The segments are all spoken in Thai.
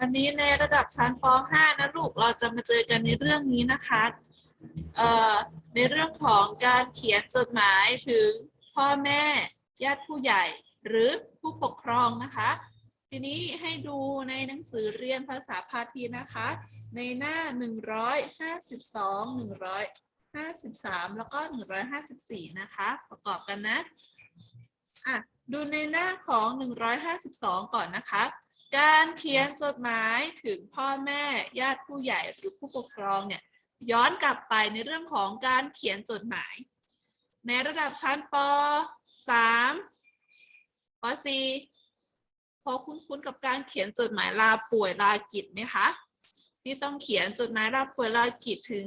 วันนี้ในระดับชั้นป .5 นะลูกเราจะมาเจอกันในเรื่องนี้นะคะเอ่อในเรื่องของการเขียนจดหมายถึงพ่อแม่ญาติผู้ใหญ่หรือผู้ปกครองนะคะ ทีนี้ให้ดูในหนังสือเรียนภาษาพาทีนะคะ ในหน้า 152 153 แล้วก็ 154 นะคะ ประกอบกันนะอะดูในหน้าของ 152 ก่อนนะคะ การเขียนจดหมายถึงพ่อแม่ญาติผู้ใหญ่หรือผู้ปกครองเนี่ยย้อนกลับไปในเรื่องของการเขียนจดหมาย ในระดับชั้นป .3 ป .4 พอคุ้นๆกับการเขียนจดหมายลาป่วยลากิจไหมคะที่ต้องเขียนจดหมายลาป่วยลากิจถึง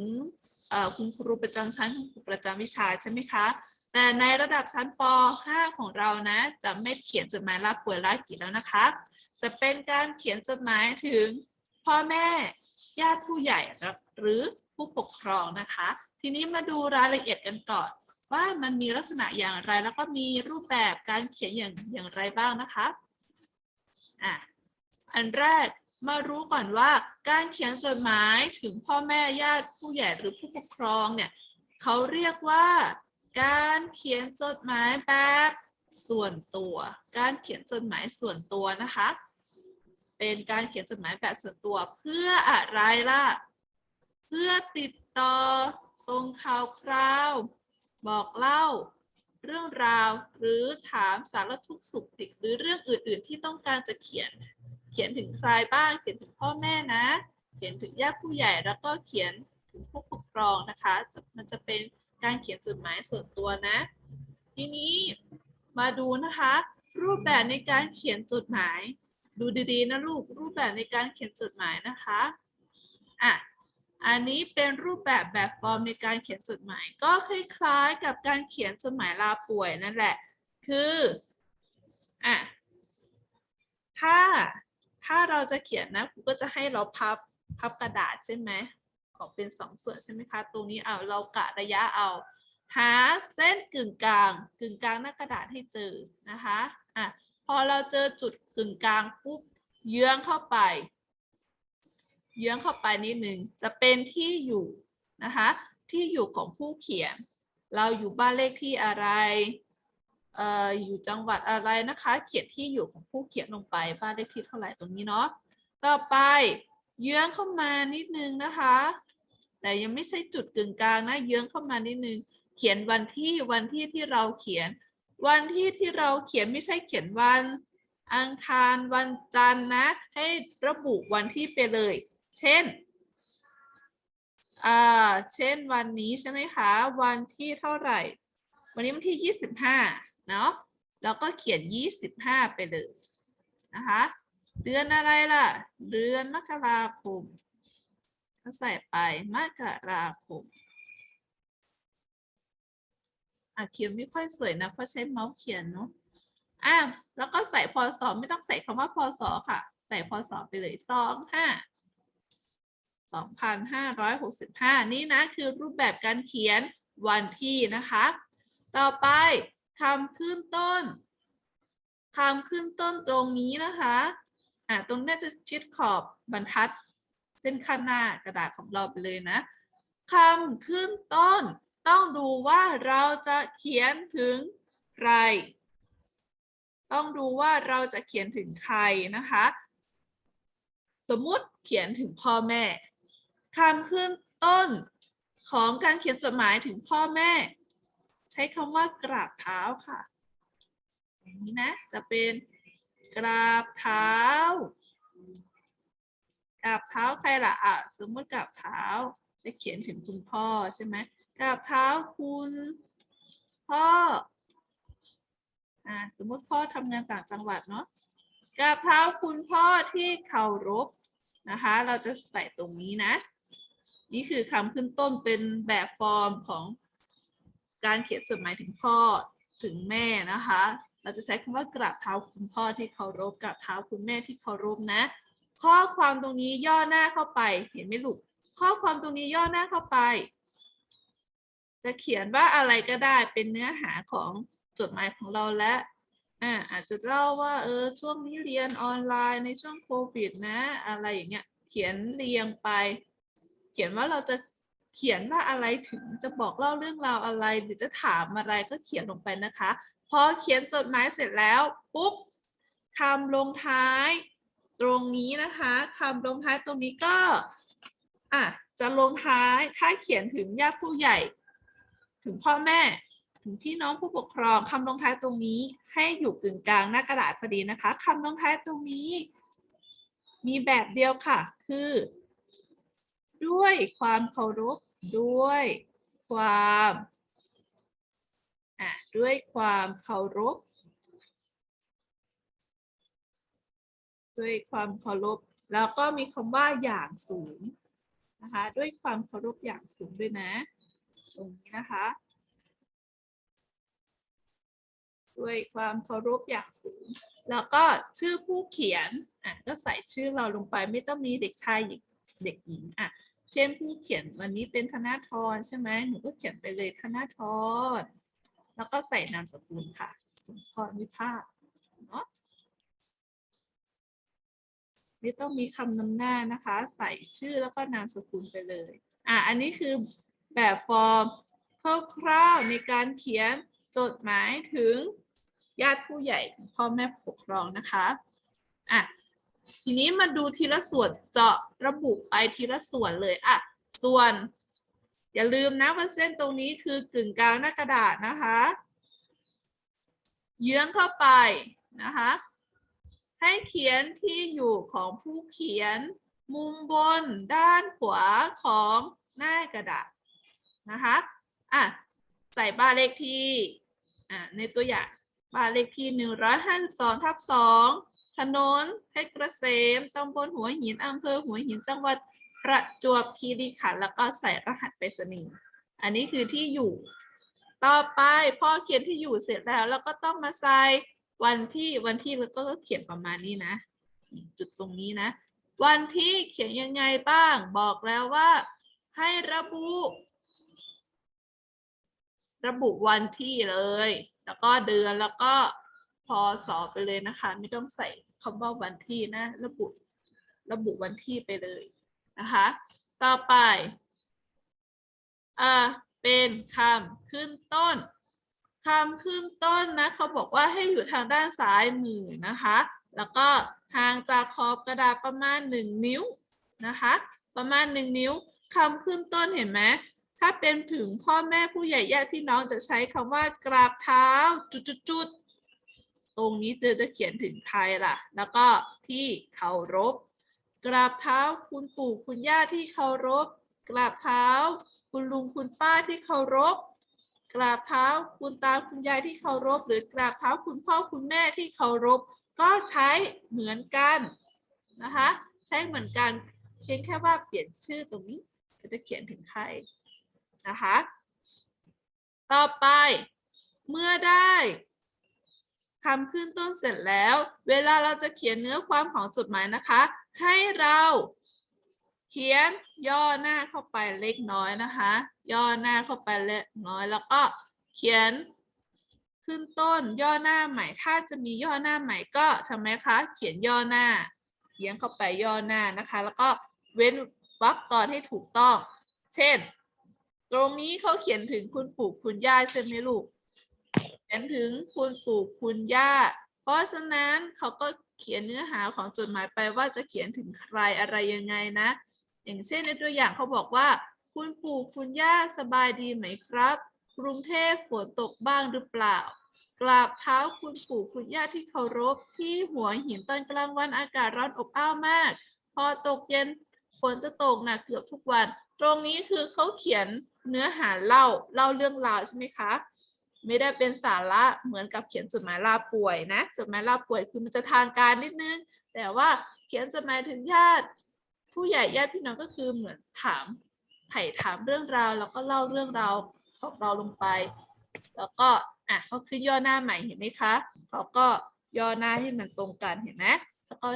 คุณครูประจำชั้นคุณครูประจำวิชาใช่ไหมคะแต่ในระดับชั้นป .5 ของเรานะ จะไม่เขียนจดหมายลาป่วยลากิจแล้วนะคะ จะเป็นการเขียนจดหมายถึงพ่อแม่ญาติผู้ใหญ่หรือผู้ปกครองนะคะ ทีนี้มาดูรายละเอียดกันก่อน ว่ามันมีลักษณะอย่างไร แล้วก็มีรูปแบบการเขียนอย่างอย่างไรบ้างนะคะอะอันแรกมารู้ก่อนว่าการเขียนจดหมายถึงพ่อแม่ญาติผู้ใหญ่หรือผู้ปกครองเนี่ยเขาเรียกว่า การเขียนจดหมายแบบส่วนตัว การเขียนจดหมายส่วนตัวนะคะ เป็นการเขียนจดหมายแบบส่วนตัวเพื่ออะไรล่ะ เพื่อติดต่อส่งข่าวคราว บอกเล่า เรื่องราวหรือถามสารทุกข์สุขดิบหรือเรื่องอื่น ๆ ที่ต้องการจะเขียน เขียนถึงใครบ้าง เขียนถึงพ่อแม่นะ เขียนถึงญาติผู้ใหญ่แล้วก็เขียนถึงผู้ปกครองนะคะ มันจะเป็นการเขียนจดหมายส่วนตัวนะ ทีนี้มาดูนะคะ รูปแบบในการเขียนจดหมาย ดูดีๆนะลูกรูปแบบในการเขียนจดหมายนะคะอะอันนี้เป็นรูปแบบแบบฟอร์มในการเขียนจดหมาย ก็คล้ายๆ กับการเขียนจดหมายลาป่วยนั่นแหละ คืออะถ้าถ้าเราจะเขียนนะครูก็จะให้เราพับพับกระดาษใช่ไหมออกเป็นสองส่วนใช่ไหมคะ ตรงนี้เอาเรากะระยะเอา หาเส้นกึ่งกลาง กึ่งกลางหน้ากระดาษให้เจอนะคะอะ อเราเจอจุดกึ่งกลางปุ๊บเยื้องเข้าไป เยื้องเข้าไปนิดหนึ่งจะเป็นที่อยู่นะคะที่อยู่ของผู้เขียน เราอยู่บ้านเลขที่อะไรเอ่ออยู่จังหวัดอะไรนะคะ เขียนที่อยู่ของผู้เขียนลงไปบ้านเลขที่เท่าไหร่ตรงนี้เนาะต่อไปเยื้องเข้ามานิดนึงนะคะ แต่ยังไม่ใช่จุดกึ่งกลางนะเยื้องเข้ามานิดนึงเขียนวันที่วันที่ที่เราเขียน วันที่ที่เราเขียนไม่ใช่เขียนวัน อังคารวันจันทร์นะ ให้ระบุวันที่ไปเลย เช่นอ่าเช่นวันนี้ใช่ไหมคะ วันที่เท่าไหร่ วันนี้วันที่ยี่สิบห้าเนาะแล้วก็เขียนยี่สิบห้าไปเลยนะคะเดือนอะไรล่ะ เดือนมกราคมก็ใส่ไปมกราคม อะเขียนไม่ค่อยสวยนะเพราะใช้เมาส์เขียนเนาะอะแล้วก็ใส่พศไม่ต้องใส่คำว่าพศค่ะ ใส่พศไปเลยสองห้าสองพันห้าร้อยหกสิบห้านี่นะคือรูปแบบการเขียนวันที่นะคะ ต่อไปคำขึ้นต้นคำขึ้นต้นตรงนี้นะคะอะตรงนี้จะชิดขอบบรรทัด เส้นข้างหน้ากระดาษของเราไปเลยนะคำขึ้นต้น ต้องดูว่าเราจะเขียนถึงใคร ต้องดูว่าเราจะเขียนถึงใครนะคะ สมมุติเขียนถึงพ่อแม่คำขึ้นต้นของการเขียนจดหมายถึงพ่อแม่ ใช้คำว่ากราบเท้าค่ะอย่างนี้นะจะเป็นกราบเท้ากราบเท้าใครล่ะอะสมมติกราบเท้าจะเขียนถึงคุณพ่อใช่ไหม กราบเท้าคุณพ่ออ่าสมมติพ่อทำงานต่างจังหวัดเนาะกราบเท้าคุณพ่อที่เคารพนะคะ เราจะใส่ตรงนี้นะ นี่คือคำขึ้นต้นเป็นแบบฟอร์มของการเขียนจดหมายถึงพ่อถึงแม่นะคะ เราจะใช้คำว่ากราบเท้าคุณพ่อที่เคารพกราบเท้าคุณแม่ที่เคารพนะ ข้อความตรงนี้ย่อหน้าเข้าไปเห็นไหมลูกข้อความตรงนี้ย่อหน้าเข้าไป จะเขียนว่าอะไรก็ได้เป็นเนื้อหาของจดหมายของเราและอ่าอาจจะเล่าว่าเออช่วงนี้เรียนออนไลน์ในช่วงโควิด นะ อะไรอย่างเงี้ยเขียนเรียงไป เขียนว่าเราจะเขียนว่าอะไรถึงจะบอกเล่าเรื่องราวอะไร หรือจะถามอะไรก็เขียนลงไปนะคะพอเขียนจดหมายเสร็จแล้วปุ๊บคำลงท้ายตรงนี้นะคะคำลงท้ายตรงนี้ก็อะจะลงท้ายถ้าเขียนถึงญาติผู้ใหญ่ ถึงพ่อแม่ ถึงพี่น้องผู้ปกครองคำลงท้ายตรงนี้ให้อยู่กึ่งกลางหน้ากระดาษพอดีนะคะคำลงท้ายตรงนี้ มีแบบเดียวค่ะ คือ ด้วยความเคารพด้วยความอะด้วยความเคารพด้วยความเคารพแล้วก็มีคำว่าอย่างสูงนะคะ ด้วยความเคารพอย่างสูงด้วยนะ ตรงนี้นะคะ ด้วยความเคารพอย่างสูง แล้วก็ชื่อผู้เขียนอะก็ใส่ชื่อเราลงไปไม่ต้องมีเด็กชายหญิงเด็กหญิงอะเช่นผู้เขียนวันนี้เป็นธนาธรใช่ไหมหนูก็เขียนไปเลยธนาธรแล้วก็ใส่นามสกุลค่ะสมพรวิภาคเนาะไม่ต้องมีคำนำหน้านะคะ ใส่ชื่อแล้วก็นามสกุลไปเลย อะ อันนี้คือ แบบฟอร์มคร่าวๆในการเขียนจดหมายถึงญาติผู้ใหญ่พ่อแม่ปกครองนะคะอะทีนี้มาดูทีละส่วนเจาะระบุไปทีละส่วนเลยอะส่วน อย่าลืมนะว่าเส้นตรงนี้คือกึ่งกลางหน้ากระดาษนะคะ เยื้องเข้าไปนะคะ ให้เขียนที่อยู่ของผู้เขียนมุมบนด้านขวาของหน้ากระดาษ นะคะอะใส่บ้านเลขที่อะในตัวอย่างบ้านเลขที่หนึ่งร้อยห้าสิบสองทับสองถนนเพชรเกษมตำบลหัวหินอำเภอหัวหินจังหวัดประจวบคีรีขันธ์แล้วก็ใส่รหัสไปรษณีย์อันนี้คือที่อยู่ ต่อไปพ่อเขียนที่อยู่เสร็จแล้วเราก็ต้องมาใส่วันที่วันที่แล้วก็เขียนประมาณนี้นะ จุดตรงนี้นะ วันที่เขียนยังไงบ้าง บอกแล้วว่า ให้ระบุ ระบุวันที่เลย แล้วก็เดือนแล้วก็พศไปเลยนะคะ ไม่ต้องใส่คำว่าวันที่นะ ระบุระบุวันที่ไปเลยนะคะ ต่อไปอ่าเป็นคำขึ้นต้นคำขึ้นต้นนะเขาบอกว่าให้อยู่ทางด้านซ้ายมือนะคะ แล้วก็ห่างจากขอบกระดาษประมาณ 1 นิ้วนะคะ ประมาณ 1 นิ้วคำขึ้นต้นเห็นไหม ถ้าเป็นถึงพ่อแม่ผู้ใหญ่ญาติพี่น้องจะใช้คำว่ากราบเท้าจุดๆตรงนี้เธอจะเขียนถึงใครล่ะ แล้วก็ที่เคารพ กราบเท้าคุณปู่คุณย่าที่เคารพ กราบเท้า คุณลุงคุณป้าที่เคารพ กราบเท้าคุณตาคุณยายที่เคารพ หรือกราบเท้าคุณพ่อคุณแม่ที่เคารพ ก็ใช้เหมือนกันนะคะ ใช้เหมือนกัน เพียงแค่ว่าเปลี่ยนชื่อตรงนี้จะเขียนถึงใคร นะคะ ต่อไปเมื่อได้คำขึ้นต้นเสร็จแล้ว เวลาเราจะเขียนเนื้อความของจดหมายนะคะ ให้เราเขียนย่อหน้าเข้าไปเล็กน้อยนะคะ ย่อหน้าเข้าไปเล็กน้อยแล้วก็เขียนขึ้นต้นย่อหน้าใหม่ ถ้าจะมีย่อหน้าใหม่ก็ทำไมคะ เขียนย่อหน้าเขียนเข้าไปย่อหน้านะคะ แล้วก็เว้นวรรคตอนให้ถูกต้อง เช่น ตรงนี้เขาเขียนถึงคุณปู่คุณย่าใช่ไหมลูก เขียนถึงคุณปู่คุณย่า เพราะฉะนั้นเขาก็เขียนเนื้อหาของจดหมายไปว่าจะเขียนถึงใครอะไรยังไงนะ อย่างเช่นในตัวอย่างเขาบอกว่า คุณปู่คุณย่าสบายดีไหมครับ กรุงเทพฝนตกบ้างหรือเปล่ากราบเท้าคุณปู่คุณย่าที่เคารพที่หัวหินตอนกลางวันอากาศร้อนอบอ้าวมาก พอตกเย็นฝนจะตกหนักเกือบทุกวัน ตรงนี้คือเขาเขียนเนื้อหาเล่าเล่าเรื่องราวใช่ไหมคะไม่ได้เป็นสาระเหมือนกับเขียนจดหมายลาป่วยนะจดหมายลาป่วยคือมันจะทางการนิดนึง แต่ว่าเขียนจดหมายถึงญาติ ผู้ใหญ่ญาติพี่น้องก็คือเหมือนถามไถ่ถามเรื่องราว แล้วก็เล่าเรื่องราวของเราลงไป แล้วก็อะเขาขึ้นย่อหน้าใหม่เห็นไหมคะเขาก็ย่อหน้าให้มันตรงกันเห็นไหมแล้วก็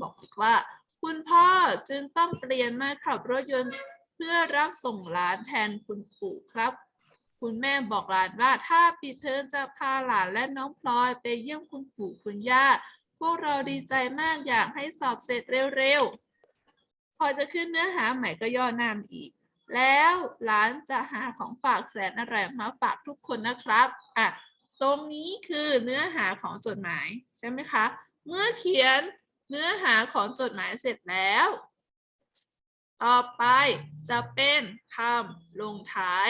บอกอีกว่า คุณพ่อจึงต้องเปลี่ยนมาขับรถยนต์ พื่อรับส่งหลานแทนคุณปู่ครับ คุณแม่บอกหลานว่าถ้าปิดเทอมจะพาหลานและน้องพลอยไปเยี่ยมคุณปู่คุณย่า พวกเราดีใจมากอยากให้สอบเสร็จเร็วๆ พอจะขึ้นเนื้อหาใหม่ก็ย่อหน้ามาอีก แล้วหลานจะหาของฝากแสนอร่อยมาฝากทุกคนนะครับ อะ ตรงนี้คือเนื้อหาของจดหมายใช่ไหมคะ เมื่อเขียนเนื้อหาของจดหมายเสร็จแล้ว ต่อไปจะเป็นคำลงท้าย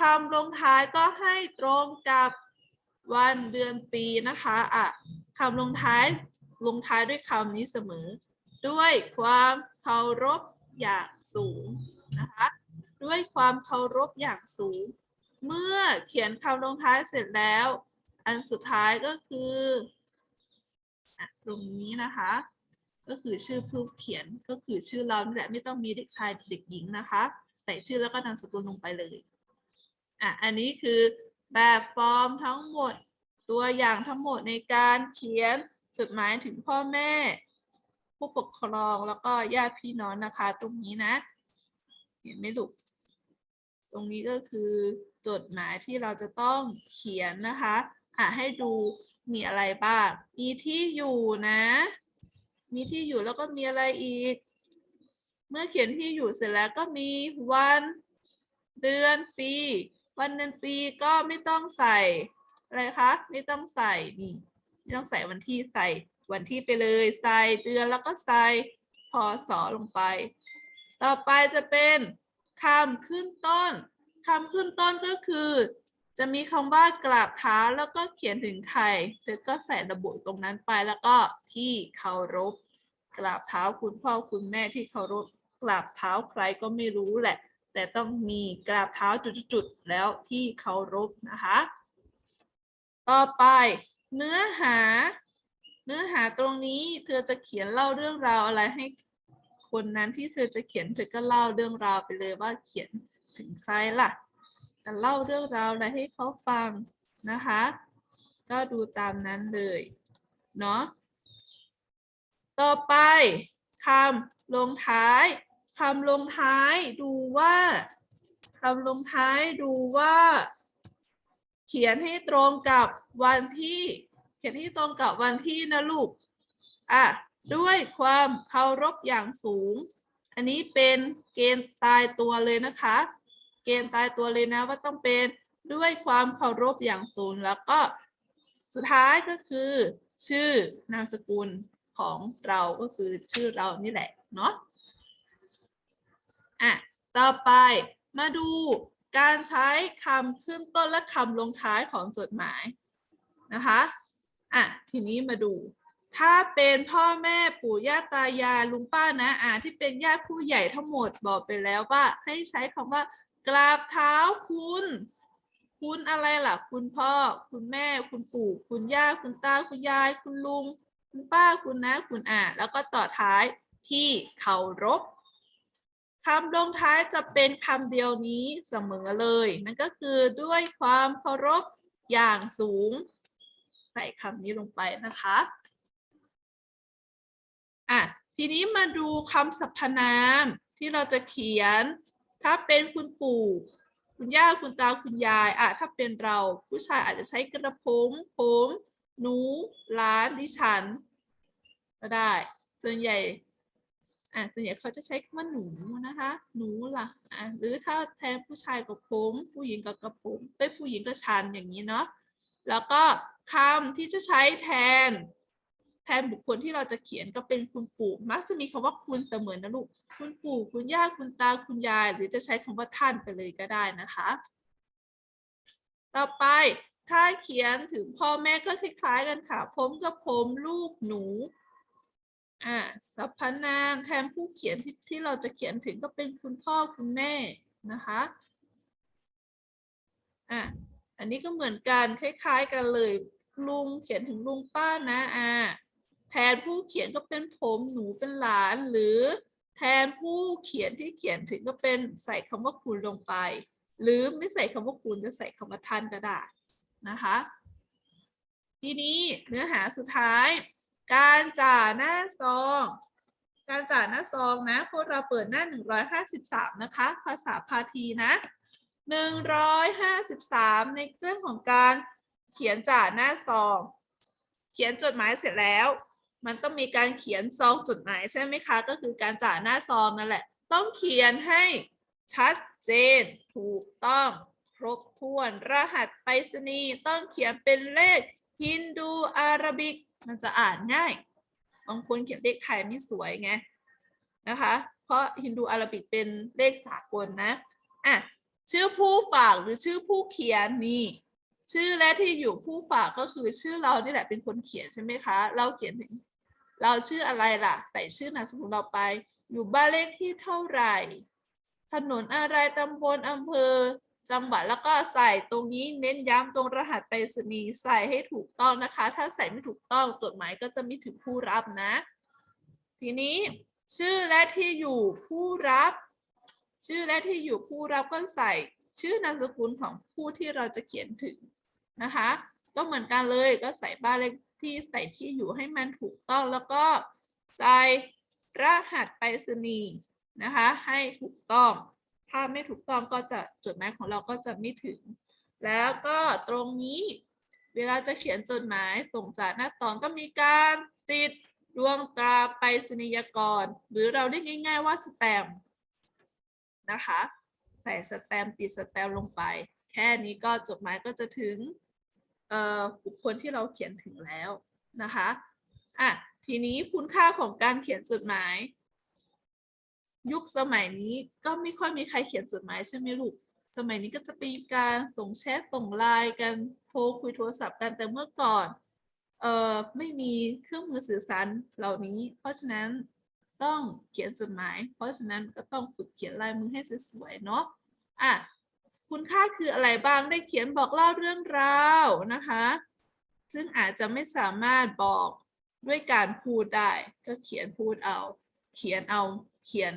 คำลงท้ายก็ให้ตรงกับวันเดือนปีนะคะอะคำลงท้ายลงท้ายด้วยคำนี้เสมอ ด้วยความเคารพอย่างสูงนะคะด้วยความเคารพอย่างสูง เมื่อเขียนคำลงท้ายเสร็จแล้ว อันสุดท้ายก็คืออะตรงนี้นะคะ ก็คือชื่อผู้เขียนก็คือชื่อเรานี่แหละไม่ต้องมีเด็กชายเด็กหญิงนะคะ ใส่ชื่อแล้วก็นามสกุลลงไปเลยอะอันนี้คือแบบฟอร์มทั้งหมดตัวอย่างทั้งหมดในการเขียนจดหมายถึงพ่อแม่ ผู้ปกครองแล้วก็ญาติพี่น้องนะคะ ตรงนี้นะเห็นไหมลูกตรงนี้ก็คือจดหมายที่เราจะต้องเขียนนะคะอะให้ดูมีอะไรบ้าง มีที่อยู่นะ มีที่อยู่แล้วก็มีอะไรอีก เมื่อเขียนที่อยู่เสร็จแล้วก็มีวันเดือนปี วันเดือนปีก็ไม่ต้องใส่อะไรคะ ไม่ต้องใส่นี่ไม่ต้องใส่วันที่ใส่วันที่ไปเลย ใส่เดือนแล้วก็ใส่พศลงไป ต่อไปจะเป็นคำขึ้นต้นคำขึ้นต้นก็คือ จะมีคำว่ากราบเท้าแล้วก็เขียนถึงใครเธอก็ใส่ระบุตรงนั้นไปแล้วก็ที่เคารพกราบเท้าคุณพ่อคุณแม่ที่เคารพกราบเท้าใครก็ไม่รู้แหละ แต่ต้องมีกราบเท้าจุดๆๆแล้วที่เคารพนะคะ ต่อไปเนื้อหา เนื้อหาตรงนี้เธอจะเขียนเล่าเรื่องราวอะไรให้คนนั้นที่เธอจะเขียนเธอก็เล่าเรื่องราวไปเลยว่าเขียนถึงใครล่ะ จะเล่าเรื่องราวอะไรให้เขาฟังนะคะ ก็ดูตามนั้นเลยเนาะต่อไปคำลงท้ายคำลงท้ายดูว่าคำลงท้ายดูว่า เขียนให้ตรงกับวันที่ เขียนให้ตรงกับวันที่นะลูกอะด้วยความเคารพอย่างสูง อันนี้เป็นเกณฑ์ตายตัวเลยนะคะ เกณฑ์ตายตัวเลยนะว่าต้องเป็นด้วยความเคารพอย่างสูงแล้วก็สุดท้ายก็คือ ชื่อนามสกุลของเราก็คือชื่อเรานี่แหละเนาะอะต่อไปมาดูการใช้คำขึ้นต้นและคำลงท้ายของจดหมายนะคะอะทีนี้มาดู ถ้าเป็นพ่อแม่ปู่ย่าตายายลุงป้านะอาที่เป็นญาติผู้ใหญ่ทั้งหมดบอกไปแล้วว่าให้ใช้คำว่า กราบเท้าคุณ คุณอะไรล่ะ คุณพ่อ คุณแม่ คุณปู่ คุณย่า คุณตา คุณยาย คุณลุง คุณป้า คุณน้าคุณอา แล้วก็ต่อท้ายที่เคารพคำลงท้ายจะเป็นคำเดียวนี้เสมอเลย นั่นก็คือด้วยความเคารพอย่างสูง ใส่คำนี้ลงไปนะคะอะทีนี้มาดูคำสรรพนามที่เราจะเขียน ถ้าเป็นคุณปู่ คุณย่าคุณตาคุณยายอะถ้าเป็นเรา ผู้ชายอาจจะใช้กระผมผมหนูหลานดิฉัน ก็ได้ ส่วนใหญ่อะส่วนใหญ่เขาจะใช้คำว่าหนูนะคะ หนูล่ะอะหรือถ้าแทนผู้ชายกับผม ผู้หญิงกับกระผมเอ้ยผู้หญิงกับฉันอย่างนี้เนาะแล้วก็คำที่จะใช้แทน แทนบุคคลที่เราจะเขียนก็เป็นคุณปู่มักจะมีคำว่าคุณเสมอนะลูก คุณปู่คุณย่าคุณตาคุณยาย หรือจะใช้คำว่าท่านไปเลยก็ได้นะคะ ต่อไปถ้าเขียนถึงพ่อแม่ก็คล้ายๆกันค่ะ ผมกับผมลูกหนูอ่าสรรพนามแทนผู้เขียนที่ที่เราจะเขียนถึงก็เป็นคุณพ่อคุณแม่นะคะอะอันนี้ก็เหมือนกันคล้าย ๆ กันเลยลุงเขียนถึงลุงป้านะอ่าแทนผู้เขียนก็เป็นผมหนูเป็นหลานหรือ แทนผู้เขียนที่เขียนถึงก็เป็นใส่คำว่าคุณลงไป หรือไม่ใส่คำว่าคุณจะใส่คำว่าท่านก็ได้นะคะ ทีนี้เนื้อหาสุดท้าย การจ่าหน้าซอง การจ่าหน้าซองนะพวกเราเปิดหน้า 153 นะคะ ภาษาพาทีนะหนึ่งร้อยห้าสิบสามในเรื่องของการเขียนจ่าหน้าซอง เขียนจดหมายเสร็จแล้ว มันต้องมีการเขียนซองจดหมายใช่ไหมคะ ก็คือการจ่าหน้าซองนั่นแหละ ต้องเขียนให้ชัดเจน ถูกต้อง ครบถ้วน รหัสไปรษณีย์ต้องเขียนเป็นเลขฮินดูอาราบิก มันจะอ่านง่ายบางคนเขียนเลขไทยไม่สวยไงนะคะ เพราะฮินดูอาราบิกเป็นเลขสากลนะอะชื่อผู้ฝากหรือชื่อผู้เขียนนี่ชื่อและที่อยู่ผู้ฝากก็คือชื่อเรานี่แหละเป็นคนเขียนใช่ไหมคะ เราเขียนถึง เราชื่ออะไรล่ะ ใส่ชื่อนามสกุลเราไป อยู่บ้านเลขที่เท่าไหร่ ถนนอะไรตำบลอำเภอ จังหวัดแล้วก็ใส่ตรงนี้เน้นย้ำตรงรหัสไปรษณีย์ใส่ให้ถูกต้องนะคะ ถ้าใส่ไม่ถูกต้องจดหมายก็จะไม่ถึงผู้รับนะ ทีนี้ชื่อและที่อยู่ผู้รับ ชื่อและที่อยู่ผู้รับก็ใส่ชื่อนามสกุลของผู้ที่เราจะเขียนถึงนะคะ ก็เหมือนกันเลยก็ใส่บ้านเลข ที่ใส่ที่อยู่ให้มันถูกต้องแล้วก็ใส่รหัสไปรษณีย์นะคะ ให้ถูกต้อง ถ้าไม่ถูกต้องก็จะจดหมายของเราก็จะไม่ถึง แล้วก็ตรงนี้เวลาจะเขียนจดหมายส่งจากหน้าตอนก็มีการติดดวงตราไปรษณียกร หรือเราเรียกง่าย ๆว่าสแตมป์นะคะ ใส่สแตมป์ติดสแตมป์ลงไป แค่นี้ก็จดหมายก็จะถึง บุคคลที่เราเขียนถึงแล้วนะคะอะทีนี้คุณค่าของการเขียนจดหมาย ยุคสมัยนี้ก็ไม่ค่อยมีใครเขียนจดหมายใช่ไหมลูกสมัยนี้ก็จะเป็นการส่งแชทส่งไลน์กันโทรคุยโทรศัพท์กันแต่เมื่อก่อนเอ่อไม่มีเครื่องมือสื่อสารเหล่านี้ เพราะฉะนั้นต้องเขียนจดหมาย เพราะฉะนั้นก็ต้องฝึกเขียนลายมือให้สวยๆเนาะอะ คุณค่าคืออะไรบ้างได้เขียนบอกเล่าเรื่องราวนะคะ ซึ่งอาจจะไม่สามารถบอกด้วยการพูดได้ ก็เขียนพูดเอา เขียนเอาเขียน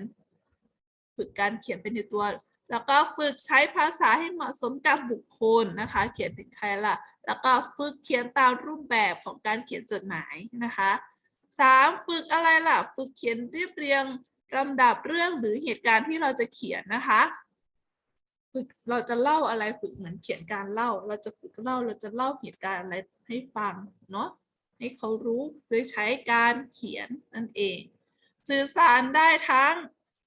ฝึกการเขียนเป็นในตัว แล้วก็ฝึกใช้ภาษาให้เหมาะสมกับบุคคลนะคะ เขียนถึงใครล่ะ แล้วก็ฝึกเขียนตามรูปแบบของการเขียนจดหมายนะคะสามฝึกอะไรล่ะ ฝึกเขียนเรียบเรียงลำดับเรื่องหรือเหตุการณ์ที่เราจะเขียนนะคะ ฝึกเราจะเล่าอะไรฝึกเหมือนเขียนการเล่า เราจะฝึกเล่าเราจะเล่าเหตุการณ์อะไรให้ฟังเนาะให้เขารู้โดยใช้การเขียนนั่นเอง สื่อสารได้ทั้ง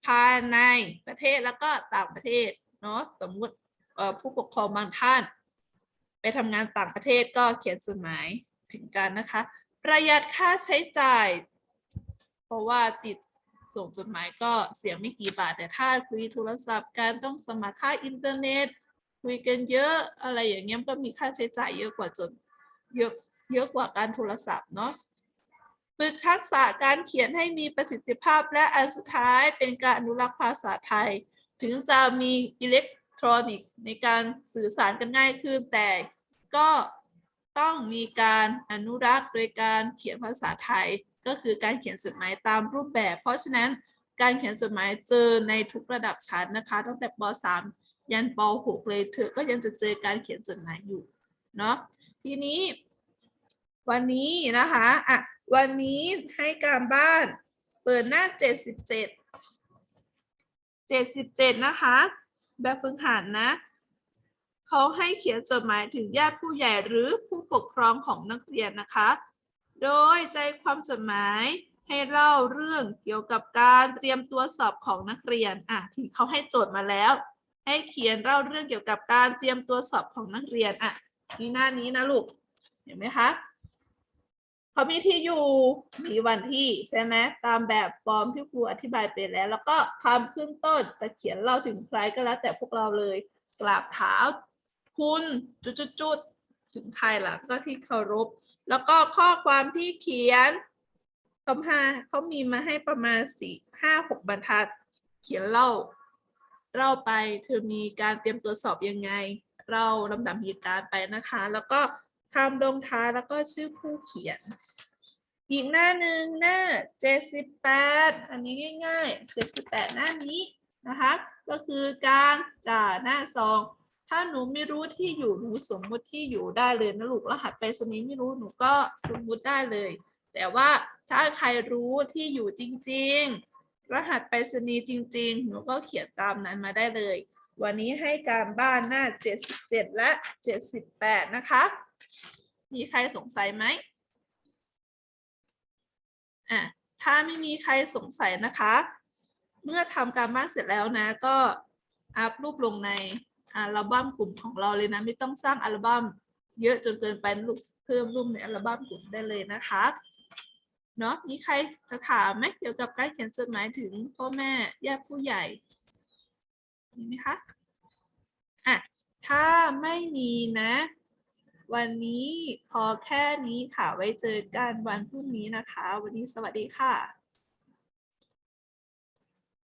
ภายในประเทศแล้วก็ต่างประเทศเนาะสมมติผู้ปกครองบางท่าน ไปทำงานต่างประเทศก็เขียนจดหมายถึงกันนะคะ ประหยัดค่าใช้จ่าย เพราะว่าติด ส่งจดหมายก็เสียไม่กี่บาท แต่ถ้าคุยโทรศัพท์การต้องสมัครค่าอินเทอร์เน็ตคุยกันเยอะอะไรอย่างเงี้ยก็มีค่าใช้จ่ายเยอะกว่าจนเยอะเยอะกว่าการโทรศัพท์เนาะฝึกทักษะการเขียนให้มีประสิทธิภาพและอันสุดท้ายเป็นการอนุรักษ์ภาษาไทย ถึงจะมีอิเล็กทรอนิกส์ในการสื่อสารกันง่ายขึ้นแต่ก็ต้องมีการอนุรักษ์โดยการเขียนภาษาไทย ก็คือการเขียนจดหมายตามรูปแบบ เพราะฉะนั้นการเขียนจดหมายเจอในทุกระดับชั้นนะคะ ตั้งแต่ป .3 ยันป .6 เลยเธอก็ยังจะเจอการเขียนจดหมายอยู่เนาะทีนี้ วันนี้นะคะอะวันนี้ให้การบ้านเปิดหน้า 77 77 นะคะ แบบฝึกหัดนะเขาให้เขียนจดหมายถึงญาติผู้ใหญ่หรือผู้ปกครองของนักเรียนนะคะ โดยใจความจดหมายให้เล่าเรื่องเกี่ยวกับการเตรียมตัวสอบของนักเรียน อะที่เขาให้โจทย์มาแล้ว ให้เขียนเล่าเรื่องเกี่ยวกับการเตรียมตัวสอบของนักเรียน อะ นี่หน้านี้นะลูก เห็นไหมคะเขามีที่อยู่ มีวันที่ใช่ไหมตามแบบฟอร์มที่ครูอธิบายไปแล้ว แล้วก็คำขึ้นต้นจะเขียนเล่าถึงใครก็แล้ว แต่พวกเราเลย กราบเท้า คุณจุดๆๆถึงใครล่ะ ก็ที่เคารพ แล้วก็ข้อความที่เขียนเขามาเขามีมาให้ประมาณสี่ห้าหกบรรทัด เขียนเล่าเล่าไปเธอมีการเตรียมตัวสอบยังไง เราลำดับเหตุการณ์ไปนะคะ แล้วก็คำลงท้ายแล้วก็ชื่อผู้เขียน อีกหน้าหนึ่งหน้าเจ็ดสิบแปดอันนี้ง่ายๆเจ็ดสิบแปดหน้านี้นะคะ ก็คือการจ่าหน้าซอง ถ้าหนูไม่รู้ที่อยู่หนูสมมุติที่อยู่ได้เลยนะลูกรหัสไปรษณีย์ไม่รู้หนูก็สมมุติได้เลย แต่ว่าถ้าใครรู้ที่อยู่จริง ๆ รหัสไปรษณีย์จริง ๆ หนูก็เขียนตามนั้นมาได้เลย วันนี้ให้การบ้านหน้า 77 และ 78 นะคะ มีใครสงสัยไหมอะถ้าไม่มีใครสงสัยนะคะ เมื่อทำการบ้านเสร็จแล้วนะก็อัพรูปลงใน อัลบั้มกลุ่มของเราเลยนะ ไม่ต้องสร้างอัลบั้มเยอะจนเกินไปลูกเพิ่มรูปในอัลบั้มกลุ่มได้เลยนะคะเนาะมีใครจะถามไหมเกี่ยวกับการเขียนจดหมายถึงพ่อแม่ญาติผู้ใหญ่มีไหมคะอะถ้าไม่มีนะ วันนี้พอแค่นี้ค่ะไว้เจอกันวันพรุ่งนี้นะคะ วันนี้สวัสดีค่ะ